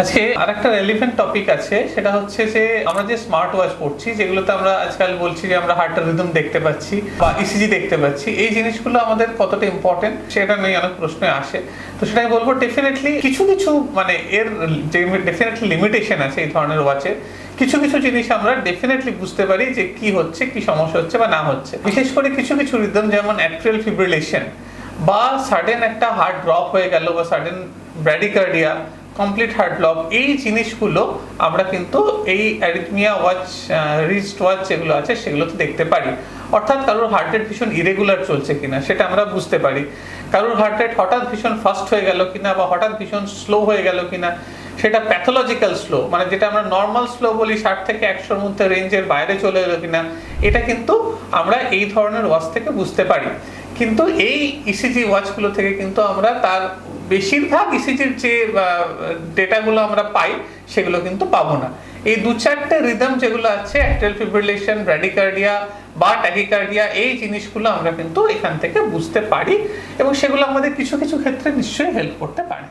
আজকে আর একটা relevant topic আছে, সেটা হচ্ছে যে আমরা যে স্মার্ট ওয়াচ পড়ছি, যেগুলোতে আমরা আজকাল বলছি যে আমরা হার্টের রিদম দেখতে পাচ্ছি বা ইসিজি দেখতে পাচ্ছি, এই জিনিসগুলো আমাদের কতটা ইম্পর্টেন্ট সেটা নিয়ে অনেক প্রশ্ন আসে। তো সেটা আমি বলব ডেফিনেটলি কিছু কিছু মানে এর যে ডেফিনেটলি লিমিটেশন আছে এই ধরনের ওয়াচের কিছু কিছু জিনিস আমরা ডেফিনেটলি বুঝতে পারি যে কি হচ্ছে, কি সমস্যা হচ্ছে বা না হচ্ছে। বিশেষ করে কিছু কিছু রিদম যেমন অ্যাট্রিয়াল ফিব্রিলেশন বা সাডেন একটা হার্ট ড্রপ হয়ে গেল বা sudden bradycardia complete heart block এই জিনিসগুলো আমরা কিন্তু এই অ্যারিথমিয়া ওয়াচ রিস্ট ওয়াচ যেগুলো আছে সেগুলোতে দেখতে পারি। অর্থাৎ কারোর হার্ট রেট ভীষণ ইরেগুলার চলছে কিনা, সেটা আমরা বুঝতে পারি। কারোর হার্ট রেট হঠাৎ ভীষণ ফাস্ট হয়ে গেল কিনা বা হঠাৎ ভীষণ স্লো হয়ে গেল কিনা, সেটা প্যাথোলজিক্যাল স্লো মানে যেটা আমরা নর্মাল স্লো বলি, ষাট থেকে একশোর মধ্যে রেঞ্জের বাইরে চলে এলো কিনা, এটা কিন্তু আমরা এই ধরনের ওয়াচ থেকে বুঝতে পারি। কিন্তু এই ইসিজি ওয়াচগুলো থেকে কিন্তু আমরা তার বেশিরভাগ ইসিজির যে ডেটাগুলো আমরা পাই, সেগুলো কিন্তু পাবো না। এই দু চারটে রিদম যেগুলো আছে অ্যাক্টাল ফিব্রিলেশন ব্র্যাডিকার্ডিয়া বা ট্যাকিকার্ডিয়া এই জিনিসগুলো আমরা কিন্তু এখান থেকে বুঝতে পারি এবং সেগুলো আমাদের কিছু কিছু ক্ষেত্রে নিশ্চয়ই হেল্প করতে পারে।